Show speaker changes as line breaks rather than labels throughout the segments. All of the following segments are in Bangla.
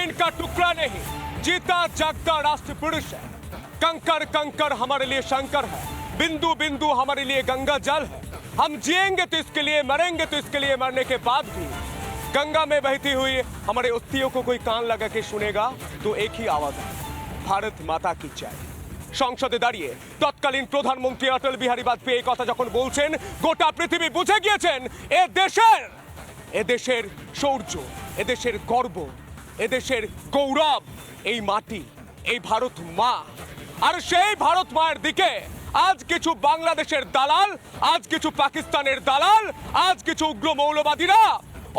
जमीन का टुकड़ा नहीं जीता जागता राष्ट्र पुरुष है कंकर कंकर हमारे लिए शंकर है बिंदु बिंदु हमारे लिए गंगा जल है हम जिएंगे तो इसके लिए मरेंगे तो इसके लिए मरने के बाद भी गंगा में बहती हुई हमारे अस्थियों को कोई कान लगा के सुनेगा तो एक ही आवाज है ভারত মাতা কি চাই সংসদে দাঁড়িয়ে তৎকালীন প্রধানমন্ত্রী অটল বিহারী বাজপেয়ী এই কথা যখন বলছেন গোটা পৃথিবী বুঝে গিয়েছেন এ দেশের এদেশের শৌর্য এদেশের গর্ব এদেশের গৌরব, এই মাটি, এই ভারত মা। আর সেই ভারত মায়ের দিকে, আজ কিছু বাংলাদেশের দালাল, আজ কিছু পাকিস্তানের দালাল, আজ কিছু উগ্র মৌলবাদীরা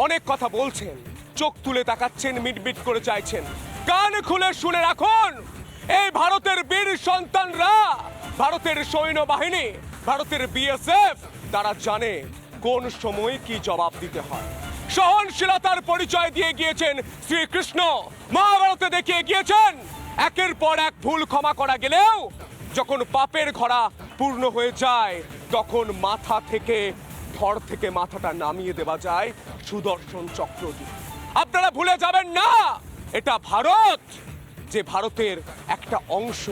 অনেক কথা বলছেন, চোখ তুলে তাকাচ্ছেন, মিটমিট করে চাইছেন। কান খুলে শুনে রাখুন, এই ভারতের বীর সন্তানরা, ভারতের সৈন্যবাহিনী, ভারতের বিএসএফ তারা জানে কোন সময় কি জবাব দিতে হয়। সহনশীলতার পরিচয় দিয়ে গিয়েছেন শ্রীকৃষ্ণ। মহাভারতে দেখিয়ে গিয়েছেন, একের পর এক ভুল ক্ষমা করা গেলেও যখন পাপের ঘোড়া পূর্ণ হয়ে যায়, তখন মাথা থেকে ধর থেকে মাথাটা নামিয়ে দেওয়া যায় সুদর্শন চক্র দিয়ে। আপনারা ভুলে যাবেন না, এটা ভারত, যে ভারতের একটা অংশ।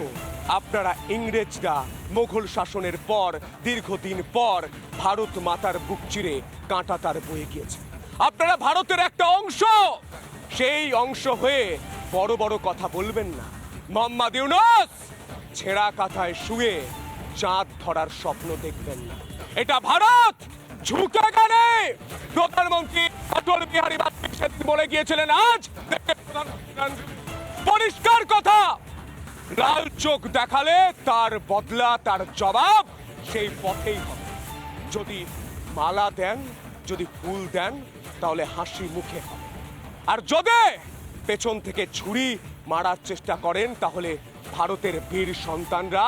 আপনারা ইংরেজরা মোঘল শাসনের পর, দীর্ঘদিন পর ভারত মাতার বুক চিরে কাঁটা তার বয়ে গিয়েছে। আপনারা ভারতের একটা অংশ। সেই অংশ হয়ে বড় বড় কথা বলবেন না। মোহাম্মদ ইউনুস, ছেঁড়া কাঁথায় শুয়ে চাঁদ ধরার স্বপ্ন দেখবেন না। এটা ভারত ঝুঁকে গেলে প্রধানমন্ত্রী অটল বিহারী বাজপেয়ী সেদিন বলে গিয়েছিলেন, আজ। পরিষ্কার কথা। লাল চোখ দেখালে তার বদলা, তার জবাব সেই পথেই হবে। যদি মালা দেন, যদি ফুল দেন তাহলে হাসি মুখে হবে আর যদি পেছন থেকে ছুরি মারার চেষ্টা করেন, তাহলে ভারতের বীর সন্তানরা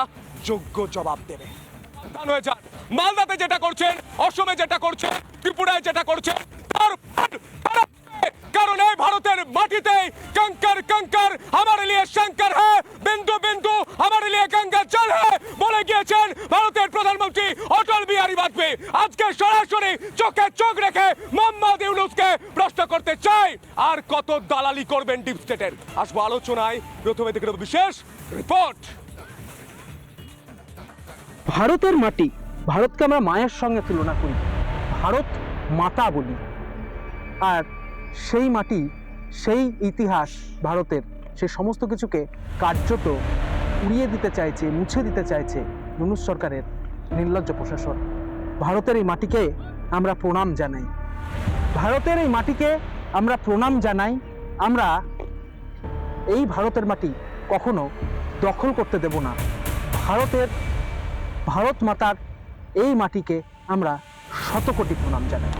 যোগ্য জবাব দেবে মালদাতে যেটা করছেন, অসমে যেটা করছেন, ত্রিপুরায় যেটা করছেন, তার। কারণ এই ভারতের মাটিতে কঙ্কর কঙ্কর আমার লিয়ে শঙ্কর হ্যাঁ বিন্দু বিন্দু, আমার লিয়ে গঙ্গা জল হ্যাঁ বলে গিয়েছেন ভারতের প্রধানমন্ত্রী অটল বিহারী বাজপেয়ী। আজকে সরাসরি চোখে চোখ রেখে মোহাম্মদ ইউনুসকে প্রশ্ন করতে চাই, আর কত দালালি করবেন ডিপ স্টেটের আসব আলোচনায়। প্রথমে দেখে বিশেষ রিপোর্ট
ভারতের মাটি ভারতকে আমরা মায়ের সঙ্গে তুলনা করি। ভারত মাতা বলি। আর সেই মাটি, সেই ইতিহাস ভারতের, সে সমস্ত কিছুকে কার্যত উড়িয়ে দিতে চাইছে, মুছে দিতে চাইছে ইউনুস সরকারের নির্লজ্জ প্রশাসন। ভারতের এই মাটিকে আমরা প্রণাম জানাই। ভারতের এই মাটিকে আমরা প্রণাম জানাই। আমরা এই ভারতের মাটি কখনো দখল করতে দেব না। ভারতের, ভারত মাতার এই মাটিকে আমরা শতকোটি প্রণাম জানাই।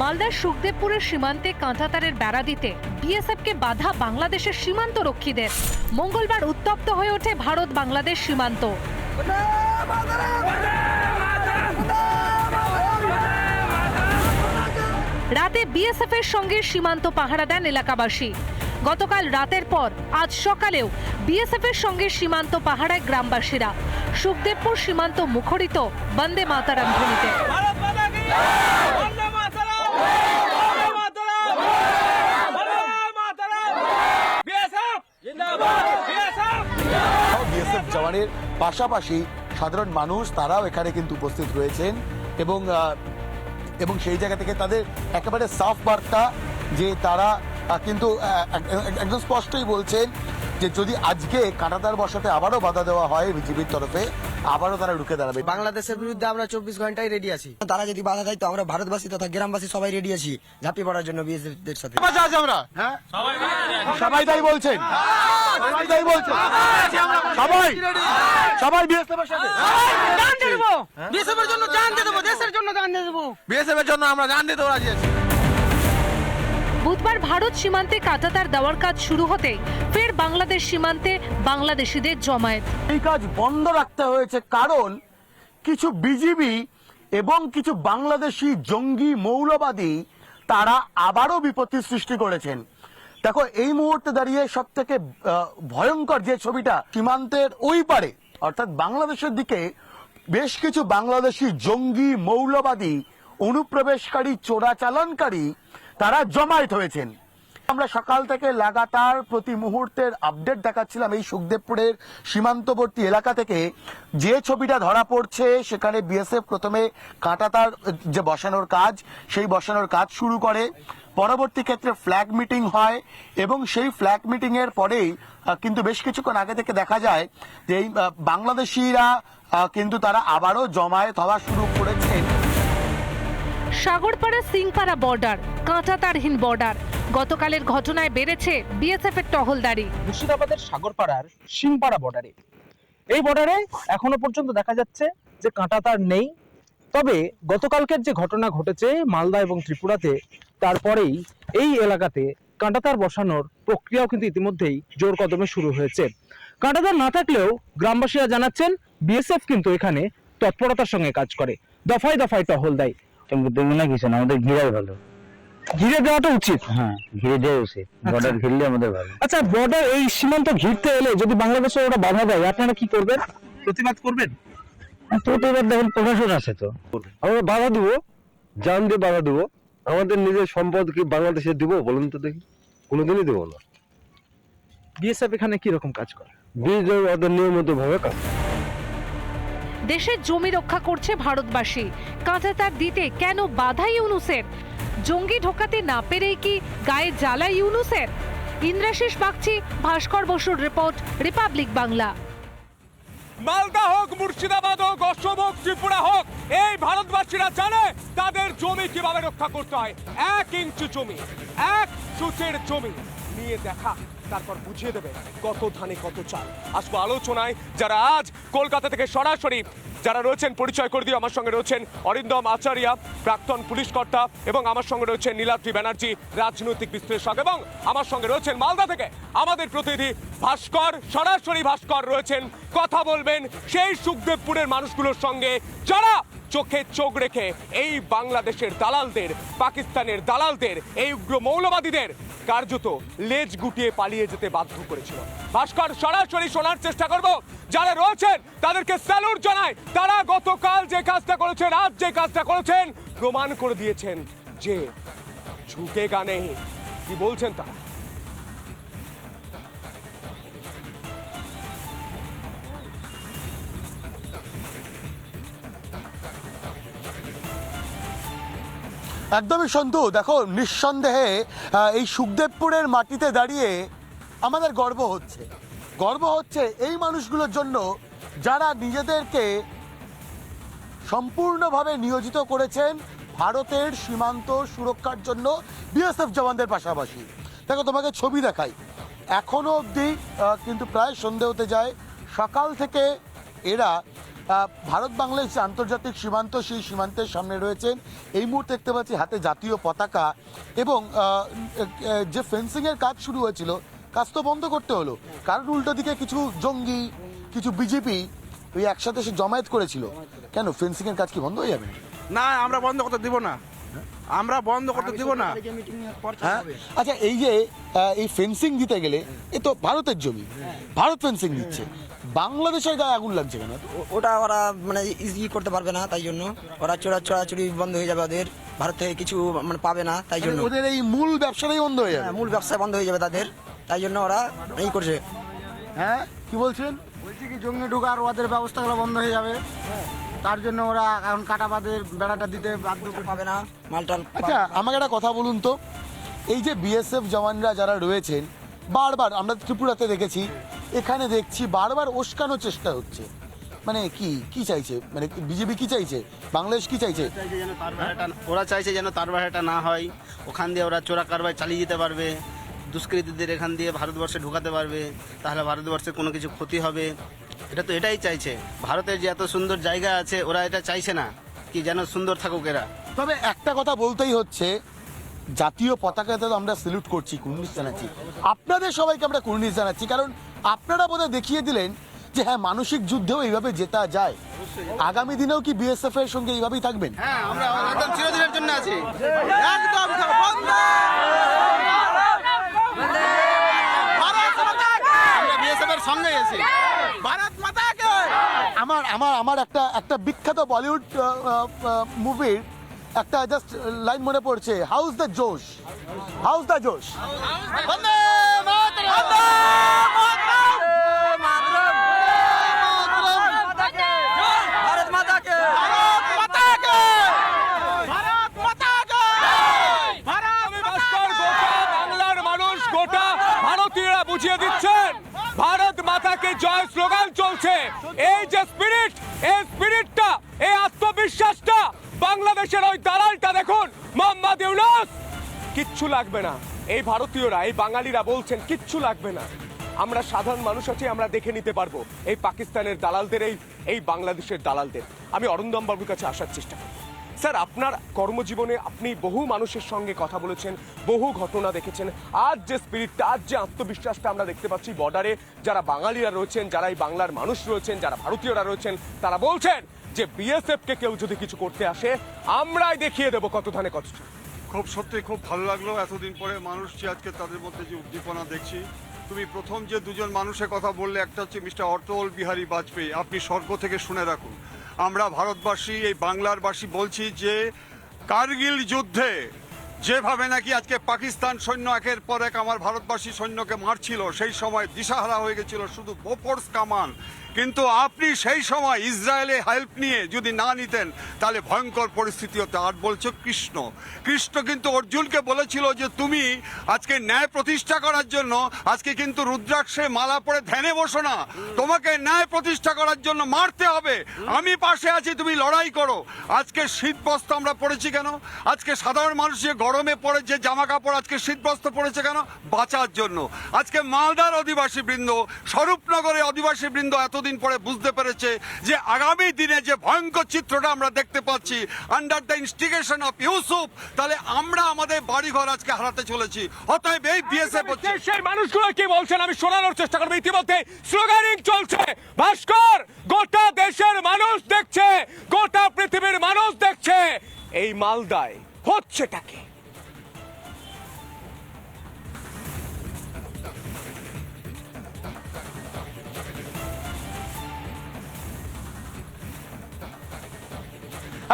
মালদার সুখদেবপুরের সীমান্তে কাঁটাতারের বেড়া দিতে বিএসএফকে বাধা বাংলাদেশের সীমান্ত রক্ষীদের মঙ্গলবার উত্তপ্ত হয়ে ওঠে ভারত বাংলাদেশ সীমান্ত। রাতে বিএসএফ এর সঙ্গে সীমান্ত পাহারা দেন এলাকাবাসী। গতকাল রাতের পর আজ সকালেও বিএসএফ এর সঙ্গে সীমান্ত পাহারায় গ্রামবাসীরা সুখদেবপুর সীমান্ত মুখরিত বন্দে মাতারাম ধ্বনিতে।
জওয়ানের পাশাপাশি সাধারণ মানুষ তারাও এখানে কিন্তু উপস্থিত রয়েছেন এবং এবং সেই জায়গা থেকে তাদের একেবারে সাফ বার্তা যে তারা কিন্তু একদম স্পষ্টই বলছেন যে যদি আজকে কাঁটাতার বসাতে আবারও বাধা দেওয়া হয় বিজেপির তরফে আবারও তারা রুখে দাঁড়াবে।
বাংলাদেশের বিরুদ্ধে আমরা চব্বিশ ঘন্টায় রেডি আছি। তারা যদি বাধা দেয় তো আমরা ভারতবাসী তথা গ্রামবাসী সবাই রেডি আছি ঝাঁপিয়ে পড়ার জন্য বিএসএফ দের সাথে
আছে আমরা? হ্যাঁ? সবাই তাই বলছেন? সবাই তাই বলছেন? সবাই? সবাই বিএসএফ এর সাথে
বিএসএফ এর জন্য জান দিয়ে দেবো দেশের জন্য জান দিয়ে দেবো।
বিএসএফ এর জন্য আমরা জান দিতে রাজি আছি।
বুধবার ভারত সীমান্তে কাঁটাতার দেওয়ার কাজ শুরু হতেই ফের বাংলাদেশ সীমান্তে বাংলাদেশিদের জমায়েত।
এই কাজ বন্ধ রাখতে হয়েছে কারণ কিছু বিজিবি এবং কিছু বাংলাদেশি জঙ্গি মৌলবাদী তারা আবারও বিপত্তি সৃষ্টি করেছেন। দেখো, এই মুহূর্তে দাঁড়িয়ে সব থেকে ভয়ঙ্কর যে ছবিটা সীমান্তের ওই পারে, অর্থাৎ বাংলাদেশের দিকে বেশ কিছু বাংলাদেশি জঙ্গি মৌলবাদী অনুপ্রবেশকারী, চোরাচালানকারী তারা জমায়েত হয়েছেন। আমরা সকাল থেকে লাগাতার প্রতি মুহূর্তের আপডেট দেখাচ্ছিলাম এই সুখদেবপুরের সীমান্তবর্তী এলাকা থেকে। যে ছবিটা ধরা পড়ছে, সেখানে বিএসএফ প্রথমে কাঁটাতার যে বসানোর কাজ, সেই বসানোর কাজ শুরু করে। পরবর্তী ক্ষেত্রে ফ্ল্যাগ মিটিং হয় এবং সেই ফ্ল্যাগ মিটিং এর পরেই কিন্তু বেশ কিছুক্ষণ আগে থেকে দেখা যায় যে এই বাংলাদেশিরা কিন্তু তারা আবারও জমায়েত হওয়া শুরু করেছেন।
সাগরপাড়া সিংপাড়া বর্ডার, কাঁটাতারহীন বর্ডার। গতকালের ঘটনায় বেড়েছে বিএসএফ এর টহলদারি।
মুর্শিদাবাদের সাগরপাড়ার সিংপাড়া বর্ডারে। এই বর্ডারে এখনও পর্যন্ত দেখা যাচ্ছে যে কাঁটাতার নেই। তবে গতকালকের যে ঘটনা ঘটেছে মালদা এবং ত্রিপুরাতে, তারপরেই এই এলাকাতে কাঁটাতার বসানোর প্রক্রিয়াও কিন্তু ইতিমধ্যেই জোর কদমে শুরু হয়েছে। কাঁটাতার না থাকলেও গ্রামবাসীরা জানাচ্ছেন, বিএসএফ কিন্তু এখানে তৎপরতার সঙ্গে কাজ করে। দফায় দফায় টহল দেয়।
দেবো না কিছু না আমাদের ঘিরাই ভালো।
ঘিরে দেওয়াটা উচিত।
হ্যাঁ ঘিরে দেওয়া উচিত। বর্ডার ঘিরলে আমাদের ভালো।
আচ্ছা বর্ডার এই সীমান্ত ঘিরতে এলে যদি বাংলাদেশে ওরা বাধা দেয় আপনারা কি করবেন? প্রতিবাদ করবেন?
তো দেখুন প্রশাসন আছে তো।
আমরা বাধা দিব জান দিয়ে বাধা দিব। আমাদের নিজের সম্পদ কি বাংলাদেশে দিব বলুন তো দেখি। কোনোদিনই দেবো না।
বিএসএফ এখানে কি রকম কাজ করে?
বীজ ওদের নিয়মিত ভাবে কাজ করে।
দেশের জমি রক্ষা করছে ভারতবাসী। কাঁচা তার দিতে কেন বাধা ইউনুসের? জঙ্গি ঢোকাতে না পেরেই কি গায়ে জ্বালা ইউনুসের? ইন্দ্রাশিস বাগচি, ভাস্কর বসুর রিপোর্ট, রিপাবলিক বাংলা।
মালদা হোক, মুর্শিদাবাদ হোক, অসম হোক, ত্রিপুরা হোক, এই ভারতবাসীরা জানে তাদের জমি কীভাবে রক্ষা করতে হয়। এক ইঞ্চি জমি, এক সুচের জমি। নিয়ে দেখা। তারপর বুঝিয়ে দেবে কত ধানে কত চাল। আসব আলোচনায়। যারা আজ কলকাতা থেকে সরাসরি যারা রয়েছেন, পরিচয় করে দিয়ে আমার সঙ্গে রয়েছেন অরিন্দম আচারিয়া, প্রাক্তন পুলিশ কর্তা, এবং আমার সঙ্গে রয়েছেন নীলাদ্রি ব্যানার্জি, রাজনৈতিক বিশ্লেষক, এবং আমার সঙ্গে রয়েছেন মালদা থেকে আমাদের প্রতিনিধি ভাস্কর। সরাসরি ভাস্কর রয়েছেন। কথা বলবেন সেই সুখদেবপুরের মানুষগুলোর সঙ্গে যারা চোখে চোখ রেখে এই বাংলাদেশের দালালদের, পাকিস্তানের দালালদের, এই উগ্র মৌলবাদীদের কার্যত লেজ গুটিয়ে পালিয়ে যেতে বাধ্য করেছিল। ভাস্কর, সরাসরি শোনার চেষ্টা করব। যারা রয়েছেন, তাদেরকে স্যালুট জানাই। তারা গতকাল যে কাজটা করেছেন, আজ যে কাজটা করেছেন, প্রমাণ করে দিয়েছেন যে ঝুঁকে গানে, কি বলছেন তারা?
একদমই সন্তু দেখো, নিঃসন্দেহে এই সুখদেবপুরের মাটিতে দাঁড়িয়ে আমাদের গর্ব হচ্ছে। গর্ব হচ্ছে এই মানুষগুলোর জন্য যারা নিজেদেরকে সম্পূর্ণভাবে নিয়োজিত করেছেন ভারতের সীমান্ত সুরক্ষার জন্য বিএসএফ জওয়ানদের পাশাপাশি। দেখো, তোমাকে ছবি দেখাই। এখনও অবধি কিন্তু প্রায় সন্ধে হতে যায়। সকাল থেকে এরা ভারত বাংলাদেশ আন্তর্জাতিক সীমান্ত, সেই সীমান্তের সামনে রয়েছেন। এই মুহূর্তে দেখতে পাচ্ছি হাতে জাতীয় পতাকা এবং যে ফেন্সিংয়ের কাজ শুরু হয়েছিল, কাজ তো বন্ধ করতে হলো। কারণ উল্টো দিকে কিছু জঙ্গি, কিছু বিজেপি ওই একসাথে সে জমায়েত করেছিল। কেন? ফেন্সিংয়ের কাজ কি বন্ধ হয়ে যাবে?
না, আমরা বন্ধ করতে দিব না। আমরা বন্ধ করতে দিব না।
হ্যাঁ? আচ্ছা এই যে এই ফেন্সিং দিতে গেলে এ তো ভারতের জমি। ভারত ফেন্সিং দিচ্ছে। বাংলাদেশের গায়ে আগুন লাগছে কেন?
ওটা ওরা মানে ই করতে পারবে না তাই জন্য। ওরা চোরা চোরাচুরি বন্ধ হয়ে যাবে ওদের। ভারত থেকে কিছু মানে পাবে না তাই জন্য।
ওদের এই মূল ব্যবসাটাই বন্ধ হয়ে যাবে।
হ্যাঁ, মূল ব্যবসা বন্ধ হয়ে যাবে তাদের। তাই জন্য ওরা এই করছে।
হ্যাঁ কি বলছেন?
বলছি কি জঙ্গি ঢোকার ওদের ব্যবস্থাগুলো বন্ধ হয়ে যাবে। তার জন্য ওরা এখন কাটাবাদের বেড়াটা দিতে বাধ্য
পাবে না মালটাল
আচ্ছা আমাকে একটা কথা বলুন তো। এই যে বিএসএফ জওয়ানরা যারা রয়েছেন বারবার আমরা ত্রিপুরাতে দেখেছি এখানে দেখছি বারবার ওস্কানোর চেষ্টা হচ্ছে। মানে কি কি চাইছে? মানে বিজেপি কি চাইছে? বাংলাদেশ কি চাইছে?
ওরা চাইছে যেন তার ভাড়াটা না হয়। ওখান দিয়ে ওরা চোরা কারবার চালিয়ে যেতে পারবে। দুষ্কৃতীদের এখান দিয়ে ভারতবর্ষে ঢুকাতে পারবে। তাহলে ভারতবর্ষে কোনো কিছু ক্ষতি হবে। এটা তো এটাই চাইছে। ভারতের যে এত সুন্দর জায়গা আছে ওরা এটা চাইছে না। কি যেন সুন্দর থাকুক এরা।
তবে একটা কথা বলতেই হচ্ছে জাতীয় পতাকাতে তো আমরা স্যালুট করছি কুর্নিশ জানাচ্ছি। আপনাদের সবাইকে আমরা কুর্নিশ জানাচ্ছি কারণ আপনারা বোধহয় দেখিয়ে দিলেন যে হ্যাঁ মানসিক যুদ্ধেও এইভাবে জেতা যায়। আগামী দিনেও কি বিএসএফ এর সঙ্গে এইভাবেই থাকবেন?
হ্যাঁ আমরা একদম চিরদিনের জন্য আছি। একদম বিএসএফ এর সঙ্গেই আছি
আমার আমার আমার একটা একটা বিখ্যাত বলিউড মুভির একটা জাস্ট লাইন মনে পড়ছে how's the josh how's the josh
Bande Mataram!
Bharat মাতা কে
আমি ভাস্কর গোটা বাংলার মানুষ গোটা ভারতীয়রা বুঝিয়ে দিচ্ছেন ভারত মাতাকে জয় স্লোগান চলছে। এই যে স্পিরিট এই স্পিরিটটা এই আত্মবিশ্বাসটা বাংলাদেশের ওই দালালটা দেখুন, মোহাম্মদ ইউনুস। কিচ্ছু লাগবে না। এই ভারতীয়রা, এই বাঙালিরা বলছেন, কিচ্ছু লাগবে না। আমরা সাধারণ মানুষ আছি, আমরা দেখে নিতে পারব। এই পাকিস্তানের দালালদের, এই এই বাংলাদেশের দালালদের। আমি অরিন্দম বাবুর কাছে আসার চেষ্টা করব স্যার, আপনার কর্মজীবনে আপনি বহু মানুষের সঙ্গে কথা বলেছেন, বহু ঘটনা দেখেছেন। আজ যে স্পিরিটটা আজ যে আত্মবিশ্বাসটা আমরা দেখতে পাচ্ছি বর্ডারে যারা বাঙালিরা রয়েছেন, যারা এই বাংলার মানুষ রয়েছেন, যারা ভারতীয়রা রয়েছেন, তারা বলছেন যে বিএসএফ কে কেউ যদি কিছু করতে আসে, আমরাই দেখিয়ে দেবো কত ধানে কত
খুব সত্যি, খুব ভালো লাগল এতদিন পরে মানুষ যে আজকে তাদের মধ্যে যে উদ্দীপনা দেখছি। তুমি প্রথম যে দুজন মানুষের কথা বললে, একটা হচ্ছে মিস্টার অটল বিহারী বাজপেয়ী। আপনি স্বর্গ থেকে শুনে রাখুন। আমরা ভারতবাসী, এই বাংলার বাসী বলছি যে কার্গিল যুদ্ধে যেভাবে নাকি আজকে পাকিস্তান সৈন্য একের পর এক আমার ভারতবাসী সৈন্যকে মারছিল, সেই সময় দিশাহারা হয়ে গেছিল শুধু বোফোর্স কামান। কিন্তু আপনি সেই সময় ইসরায়েলে হেল্প নিয়ে যদি না নিতেন, তাহলে ভয়ঙ্কর পরিস্থিতি হতো। আর বলছো কৃষ্ণ। কৃষ্ণ কিন্তু অর্জুনকে বলেছিল যে তুমি আজকে ন্যায় প্রতিষ্ঠা করার জন্য, আজকে কিন্তু রুদ্রাক্ষে মালা পরে ধ্যানে বসো না। তোমাকে ন্যায় প্রতিষ্ঠা করার জন্য মারতে হবে। আমি পাশে আছি, তুমি লড়াই করো। আজকে শীতবস্ত্র আমরা পড়েছি কেন? আজকে সাধারণ মানুষ যে গরমে পড়ে যে জামা কাপড় আজকে শীতবস্ত্র পড়েছে কেন? বাঁচার জন্য। আজকে মালদার অধিবাসী বৃন্দ স্বরূপনগরের অধিবাসী বৃন্দ এতদিন পরে বুঝতে পেরেছে যে আগামী দিনে যে ভয়ঙ্কর চিত্রটা আমরা দেখতে পাচ্ছি under the instigation of Yusuf তাহলে আমরা আমাদের বাড়িঘর আজকে হারাতে চলেছি। অতএব এই বিএসএফ
দেশের মানুষগুলো কি বলছেন? আমি শোনানোর চেষ্টা করব। ইতিমধ্যে স্লোগানিং চলছে। ভাস্কর গোটা দেশের মানুষ দেখছে গোটা পৃথিবীর মানুষ দেখছে। এই মালদায় হচ্ছেটাকে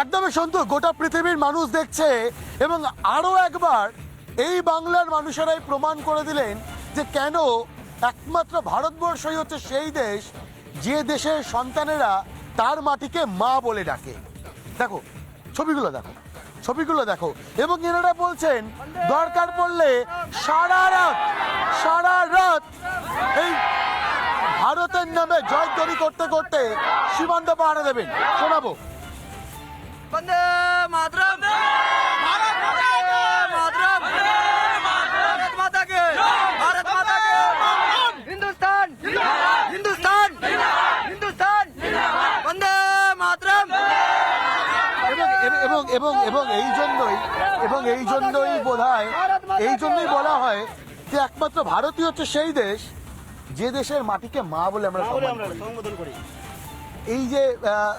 একদমই সন্তু, গোটা পৃথিবীর মানুষ দেখছে এবং আরও একবার এই বাংলার মানুষেরাই প্রমাণ করে দিলেন যে কেন একমাত্র ভারতবর্ষই হচ্ছে সেই দেশ যে দেশের সন্তানেরা তার মাটিকে মা বলে ডাকে। দেখো, ছবিগুলো দেখো ছবিগুলো দেখো। এবং এনারা বলছেন, দরকার পড়লে সারা রাত সারা রাত এই ভারতের নামে জয়ধ্বনি করতে করতে সীমান্ত পাহারা দেবেন। শোনাবো।
বন্দে মাতরম। ভারত মাতরম। ভারত মাতা কে ভারত মাতা। কে হিন্দুস্তান। হিন্দুস্তান। হিন্দুস্তান। বন্দে মাতরম।
এবং এবং এবং এবং এই জন্যই এবং এই জন্যই বোধহয় এই জন্যই বলা হয় যে একমাত্র ভারতই হচ্ছে সেই দেশ যে দেশের মাটিকে মা বলে আমরা।
সম্বোধন করি।
এই যে আহ,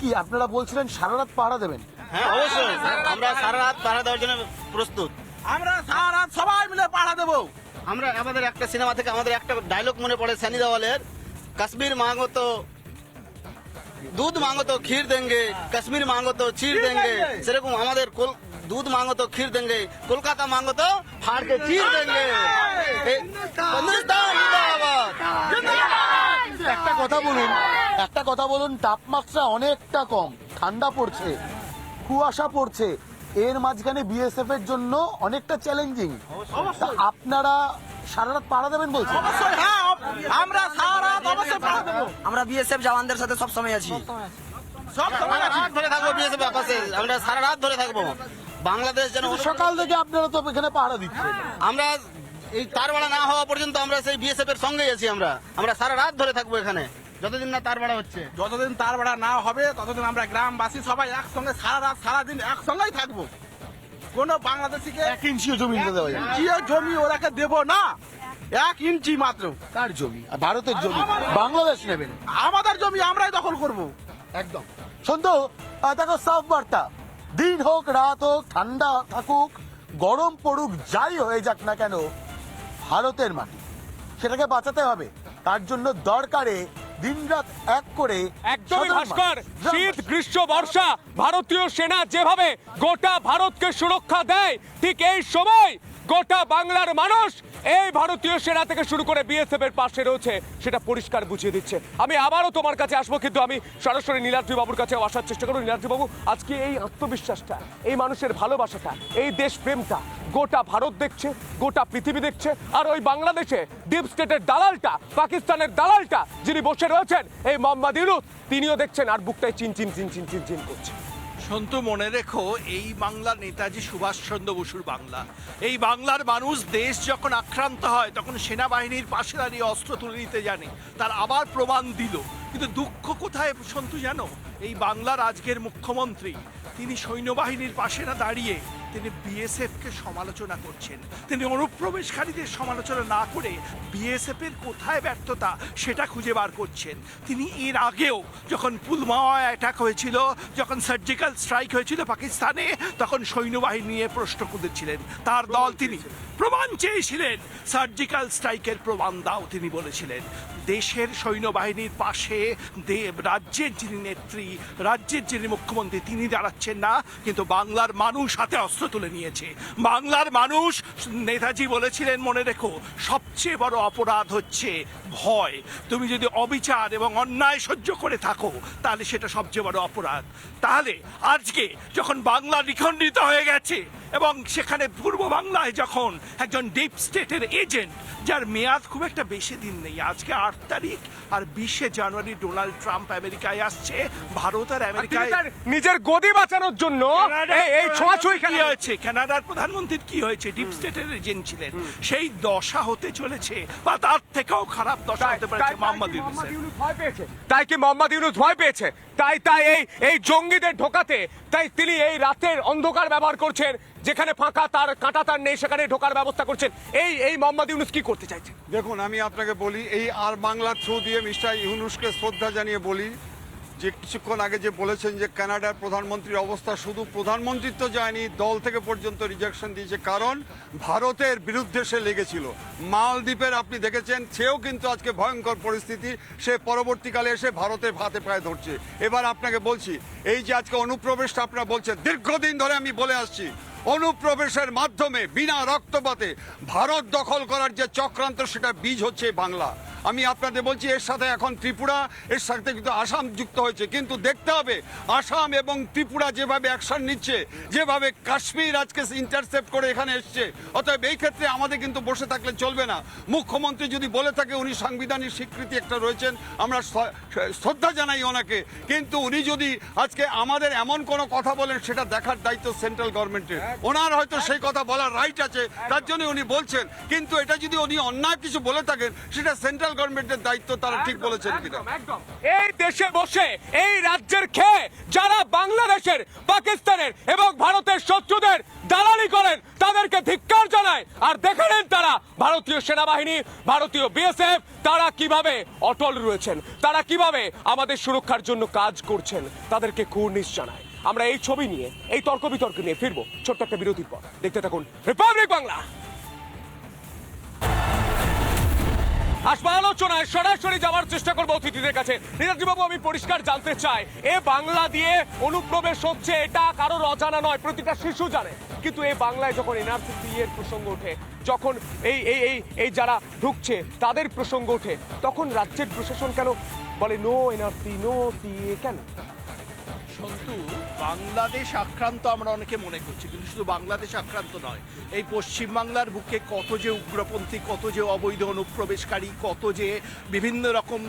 কি আপনারা বলছিলেন সারা রাত পাহারা দেবেন?
হ্যাঁ অবশ্যই। আমরা সারা রাত পাহারা দেওয়ার জন্য প্রস্তুত।
আমরা সারা রাত সবাই মিলে পাড়া দেবো।
আমরা আমাদের একটা সিনেমা থেকে আমাদের একটা ডায়লগ মনে পড়ে সানি দেওয়ালের। কাশ্মীর মাঙ্গো তো দুধ মাঙ্গো তো ক্ষীর দেঙ্গে কাশ্মীর মাঙ্গো তো চির দেঙ্গে। সেরকম আমাদের কোল- দুধ মাঙ্গো তো ক্ষীর দেঙ্গে কলকাতা মাঙ্গো তো ফাড় के চির দেঙ্গে হিন্দুস্তান জিন্দাবাদ।
একটা কথা বলুন একটা কথা বলুন তাপমাত্রা অনেকটা কম ঠান্ডা পড়ছে কুয়াশা পড়ছে এর মাঝখানে বিএসএফ এর জন্য অনেকটা চ্যালেঞ্জিং আপনারা সারা রাত পাহারা দেবেন বলছেন?
আমরা সারা রাত অবশ্যই পাড়া দেবো। আমরা বিএসএফ জওয়ানদের সাথে সব সময় আছি। সব সময়
সারা রাত ধরে থাকব বিএসএফ পাশে। আমরা সারা রাত ধরে থাকব। বাংলাদেশ যেন
সকাল থেকে আপনারা তো এখানে পাহারা দিচ্ছেন।
আমরা এই তারবাড়া না হওয়া পর্যন্ত আমরা সেই বিএসএফ এর সঙ্গেই আছি আমরা। আমরা সারা রাত ধরে থাকব এখানে। যতদিন না তার তারবাড়া হচ্ছে।
যতদিন তার ভাড়া না হবে ততদিন আমরা গ্রামবাসী সবাই একসঙ্গে সারা রাত সারা দিন একসঙ্গেই থাকব। কোনো বাংলাদেশিকে
এক ইঞ্চিও জমি দেওয়া যাবে
জমি ওরাকে দেব না।
এক ইঞ্চি মাত্র। তার জমি?
আর ভারতের জমি। বাংলাদেশ নেবেন।
আমাদের জমি আমরাই দখল করব।
একদম। সন্তু দেখো সাফ বার্তা। দিন হোক রাত হোক ঠান্ডা থাকুক গরম পড়ুক যাই হয়ে যাক না কেন ভারতের মাটি। সেটাকে বাঁচাতে হবে। তার জন্য দরকারে দিনরাত এক করে
একদমই ভাস্কর শীত গ্রীষ্ম বর্ষা ভারতীয় সেনা যেভাবে গোটা ভারতকে সুরক্ষা দেয় ঠিক এই সময় গোটা বাংলার মানুষ এই ভারতীয় সেনা থেকে শুরু করে বিএসএফ এর পাশে রয়েছে, সেটা পরিষ্কার বুঝিয়ে দিচ্ছে। আমি আবারও তোমার কাছে আসব, কিন্তু আমি সরাসরি নীলাদ্রি বাবুর কাছে আসার চেষ্টা করব। নীলাদ্রি বাবু, আজকে এই আত্মবিশ্বাসটা, এই মানুষের ভালোবাসাটা, এই দেশপ্রেমটা গোটা ভারত দেখছে, গোটা পৃথিবী দেখছে, আর ওই বাংলাদেশে ডিপ স্টেটের দালালটা, পাকিস্তানের দালালটা যিনি বসে রয়েছেন, এই মোহাম্মদ ইউনুস, তিনিও দেখছেন আর বুকটায় চিন চিন চিন চিন চিন চিন করছে।
সন্তু মনে রেখো, এই বাংলা নেতাজি সুভাষচন্দ্র বসুর বাংলা। এই বাংলার মানুষ দেশ যখন আক্রান্ত হয়, তখন সেনাবাহিনীর পাশে দাঁড়িয়ে অস্ত্র তুলে নিতে জানে। তার আবার প্রমাণ দিল। কিন্তু দুঃখ কোথায় সন্তু জানো? এই বাংলার আজকের মুখ্যমন্ত্রী, তিনি সৈন্যবাহিনীর পাশে না দাঁড়িয়ে তিনি বিএসএফকে সমালোচনা করছেন। তিনি অনুপ্রবেশকারীদের সমালোচনা না করে বিএসএফ এর কোথায় ব্যর্থতা সেটা খুঁজে বার করছেন। তিনি এর আগেও যখন পুলওয়ামা অ্যাটাক হয়েছিল যখন সার্জিক্যাল স্ট্রাইক হয়েছিল পাকিস্তানে তখন সৈন্যবাহিনী নিয়ে প্রশ্ন করেছিলেন তার দল তিনি প্রমাণ চেয়েছিলেন। সার্জিক্যাল স্ট্রাইকের প্রমাণ দাও তিনি বলেছিলেন। দেশের সৈন্যবাহিনীর পাশে দেব রাজ্যের যিনি নেত্রী রাজ্যের যিনি মুখ্যমন্ত্রী তিনি দাঁড়াচ্ছেন না কিন্তু বাংলার মানুষ হাতে অস্ত্র তুলে নিয়েছে। বাংলার মানুষ, নেতাজি বলেছিলেন, মনে রেখো, সবচেয়ে বড় অপরাধ হচ্ছে ভয়। তুমি যদি অবিচার এবং অন্যায় সহ্য করে থাকো, তাহলে সেটা সবচেয়ে বড় অপরাধ। তাহলে আজকে যখন বাংলা নিখণ্ডিত হয়ে গেছে এবং সেখানে পূর্ব বাংলায় যখন একজন ডিপ স্টেটের এজেন্ট যার মেয়াদ খুব একটা বেশি দিন নেই আজকে আট তারিখ আর বিশে জানুয়ারি ডোনাল্ড ট্রাম্প আমেরিকায় আসছে ভারত আর আমেরিকায়
নিজের গদি বাঁচানোর জন্য এই- ছোঁয়াছুঁই খেলা
হয়েছে? কানাডার প্রধানমন্ত্রীর কি হয়েছে? ডিপ স্টেটের এজেন্ট ছিলেন। সেই দশা হতে চলেছে বা তার থেকেও খারাপ দশা হতে পারে মোহাম্মদ
পেয়েছে? তাই কি মোহাম্মদ ইউনুস ভয় পেয়েছে? তাই তাই এই এই জঙ্গিদের ঢোকাতে তাই তিনি এই রাতের অন্ধকার ব্যবহার করছেন। যেখানে ফাঁকা, তার কাঁটা তার নেই, সেখানে ঢোকার ব্যবস্থা করছেন। এই এই মোহাম্মদ ইউনুস কি করতে চাইছেন?
দেখুন, আমি আপনাকে বলি, এই আর বাংলা থ্রু দিয়ে মিস্টার ইউনুসকে শ্রদ্ধা জানিয়ে বলি, যে কিছুক্ষণ আগে যে বলেছেন যে কানাডার প্রধানমন্ত্রীর অবস্থা শুধু প্রধানমন্ত্রী তো যায়নি, দল থেকে পর্যন্ত রিজেকশন দিয়েছে। কারণ ভারতের বিরুদ্ধে সে লেগেছিল। মালদ্বীপের আপনি দেখেছেন, সেও কিন্তু আজকে ভয়ঙ্কর পরিস্থিতি, সে পরবর্তীকালে এসে ভারতের হাতে পায়ে ধরছে। এবার আপনাকে বলছি, এই যে আজকে অনুপ্রবেশটা আপনারা বলছেন, দীর্ঘদিন ধরে আমি বলে আসছি অনুপ্রবেশের মাধ্যমে বিনা রক্তপাতে ভারত দখল করার যে চক্রান্ত, সেটা বীজ হচ্ছে বাংলা। আমি আপনাদের বলছি, এর সাথে এখন ত্রিপুরা, এর সাথে কিন্তু আসাম যুক্ত হয়েছে। কিন্তু দেখতে হবে, আসাম এবং ত্রিপুরা যেভাবে অ্যাকশন নিচ্ছে, যেভাবে কাশ্মীর আজকে ইন্টারসেপ্ট করে এখানে এসছে, অতএব এই ক্ষেত্রে আমাদের কিন্তু বসে থাকলে চলবে না। মুখ্যমন্ত্রী যদি বলে থাকে, উনি সাংবিধানিক স্বীকৃতি একটা রয়েছেন, আমরা শ্রদ্ধা জানাই ওনাকে। কিন্তু উনি যদি আজকে আমাদের এমন কোনো কথা বলেন, সেটা দেখার দায়িত্ব সেন্ট্রাল গভর্নমেন্টের ওনার হয়তো সেই কথা বলার রাইট আছে তার জন্য উনি বলছেন। কিন্তু এটা যদি উনি অন্যায় কিছু বলে থাকেন সেটা সেন্ট্রাল গভর্নমেন্টের দায়িত্ব তারা ঠিক বলেছেন কিনা।
এই দেশে বসে এই রাজ্যের খেয়ে যারা বাংলাদেশের পাকিস্তানের এবং ভারতের শত্রুদের দালালি করেন তাদেরকে ধিক্কার জানায়। আর দেখে নেন তারা ভারতীয় সেনাবাহিনী ভারতীয় বিএসএফ তারা কীভাবে অটল রয়েছেন তারা কীভাবে আমাদের সুরক্ষার জন্য কাজ করছেন তাদেরকে কুর্নিশ জানায়। আমরা এই ছবি নিয়ে, এই তর্ক বিতর্ক নিয়ে ফিরবো। ছোট্ট একটা বিরতির পর। দেখতে থাকুন রিপাবলিক বাংলা আসবা আলোচনায় সরাসরি যাওয়ার চেষ্টা করব অতিথিদের কাছে। বাবু আমি পরিষ্কার জানতে চাই, এ বাংলা দিয়ে অনুপ্রবেশ হচ্ছে, এটা কারোর অজানা নয়, প্রতিটা শিশু জানে। কিন্তু এই বাংলায় যখন এনআরসি এর প্রসঙ্গ ওঠে, যখন এই এই এই এই যারা ঢুকছে, তাদের প্রসঙ্গ ওঠে, তখন রাজ্যের প্রশাসন কেন বলে নো এনআরসি নো সিএ কেন?
সন্তু বাংলাদেশ আক্রান্ত, আমরা অনেকে মনে করছি, কিন্তু শুধু বাংলাদেশ আক্রান্ত নয়, এই পশ্চিম বাংলার বুকে কত যে উগ্রপন্থী, কত যে অবৈধ অনুপ্রবেশকারী, কত যে বিভিন্ন রকম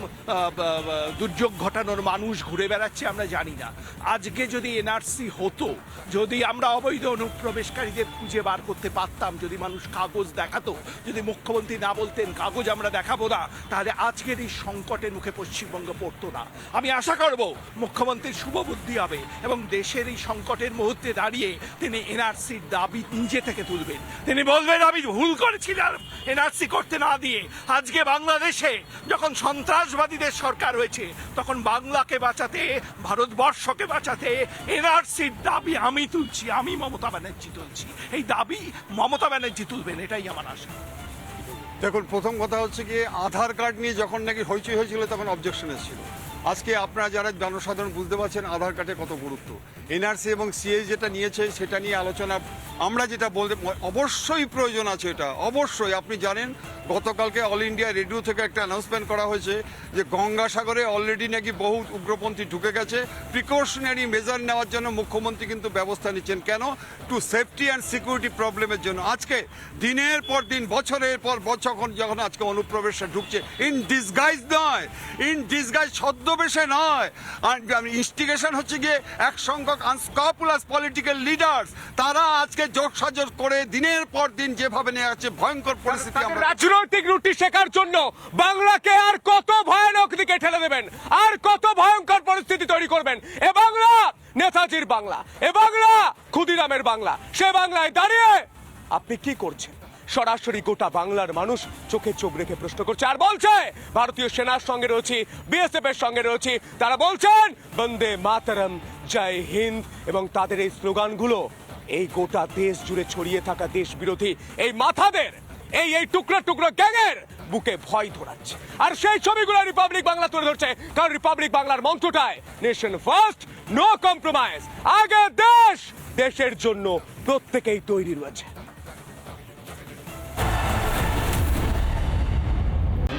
দুর্যোগ ঘটানোর মানুষ ঘুরে বেড়াচ্ছে, আমরা জানি না। আজকে যদি এনআরসি হতো, যদি আমরা অবৈধ অনুপ্রবেশকারীদের খুঁজে বার করতে পারতাম, যদি মানুষ কাগজ দেখাতো, যদি মুখ্যমন্ত্রী না বলতেন, কাগজ আমরা দেখাবো না, তাহলে আজকের এই সংকটের মুখে পশ্চিমবঙ্গ পড়তো না। আমি আশা করব, মুখ্যমন্ত্রীর শুভ হবে এবং দেশের এই সংকটের মুহূর্তে দাঁড়িয়ে তিনি এনআরসির দাবি নিজে থেকে তুলবেন। তিনি বলবেন, আমি ভুল করেছিলাম এনআরসি করতে না দিয়ে। আজকে বাংলাদেশে যখন সন্ত্রাসবাদীদের সরকার হয়েছে, তখন বাংলাকে বাঁচাতে, ভারতবর্ষকে বাঁচাতে এনআরসির দাবি আমি তুলছি, আমি মমতা ব্যানার্জি তুলছি। এই দাবি মমতা ব্যানার্জি তুলবেন, এটাই আমার আশা।
দেখুন, প্রথম কথা হচ্ছে কি আধার কার্ড নিয়ে যখন নাকি হইচই হয়েছিল, তখন অবজেকশন এসেছিল। আজকে আপনারা যারা জনসাধারণ বুঝতে পারছেন আধার কার্ডের কত গুরুত্ব? এনআরসি এবং সিএ যেটা নিয়েছে সেটা নিয়ে আলোচনা। আমরা যেটা বলতে অবশ্যই প্রয়োজন আছে এটা, অবশ্যই। আপনি জানেন, গতকালকে অল ইন্ডিয়া রেডিও থেকে একটা অ্যানাউন্সমেন্ট করা হয়েছে যে গঙ্গাসাগরে অলরেডি নাকি বহু উগ্রপন্থী ঢুকে গেছে। প্রিকশনারি মেজার নেওয়ার জন্য মুখ্যমন্ত্রী কিন্তু ব্যবস্থা নিচ্ছেন। কেন? টু সেফটি অ্যান্ড সিকিউরিটি প্রবলেমের জন্য। আজকে দিনের পর দিন, বছরের পর বছর যখন যখন আজকে অনুপ্রবেশে ঢুকছে ইন ডিসগাইজ নয় ইন ডিসগাইজ ছদ্মবেশে নয়। আর ইনস্টিগেশন হচ্ছে গিয়ে এক সংখ্যক আনস্কপুলাস পলিটিক্যাল লিডার্স তারা আজকে যোগসাজগ করে দিনের পর দিন যেভাবে নিয়ে যাচ্ছে ভয়ঙ্কর পরিস্থিতি আমরা
রাজনৈতিক রুটি শেখার জন্য বাংলাকে আর কত ভয়ানক দিকে ঠেলে দেবেন আর কত ভয়ঙ্কর পরিস্থিতি তৈরি করবেন। এ বাংলা নেতাজির বাংলা এ বাংলা ক্ষুদিরামের বাংলা সে বাংলায় দাঁড়িয়ে আপনি কি করছেন? সরাসরি গোটা বাংলার মানুষ চোখে চোখ রেখে প্রশ্ন করছে আর বলছে ভারতীয় সেনার সঙ্গে রয়েছি বিএসএফ এর সঙ্গে রয়েছি তারা বলছেন বন্দে মাতারম জয় হিন্দ এবং তাদের এই স্লোগানগুলো, এই গোটা দেশ জুড়ে ছড়িয়ে থাকা দেশ বিরোধী এই মাথাদের, এই এই টুকরো টুকরো গ্যাংয়ের বুকে ভয় ধরাচ্ছে। আর সেই ছবিগুলো রিপাবলিক বাংলা তুলে ধরছে, কারণ রিপাবলিক বাংলার মন্ত্রটায় নেশন ফার্স্ট নো কম্প্রোমাইজ আগে দেশ, দেশের জন্য প্রত্যেকেই তৈরি রয়েছে।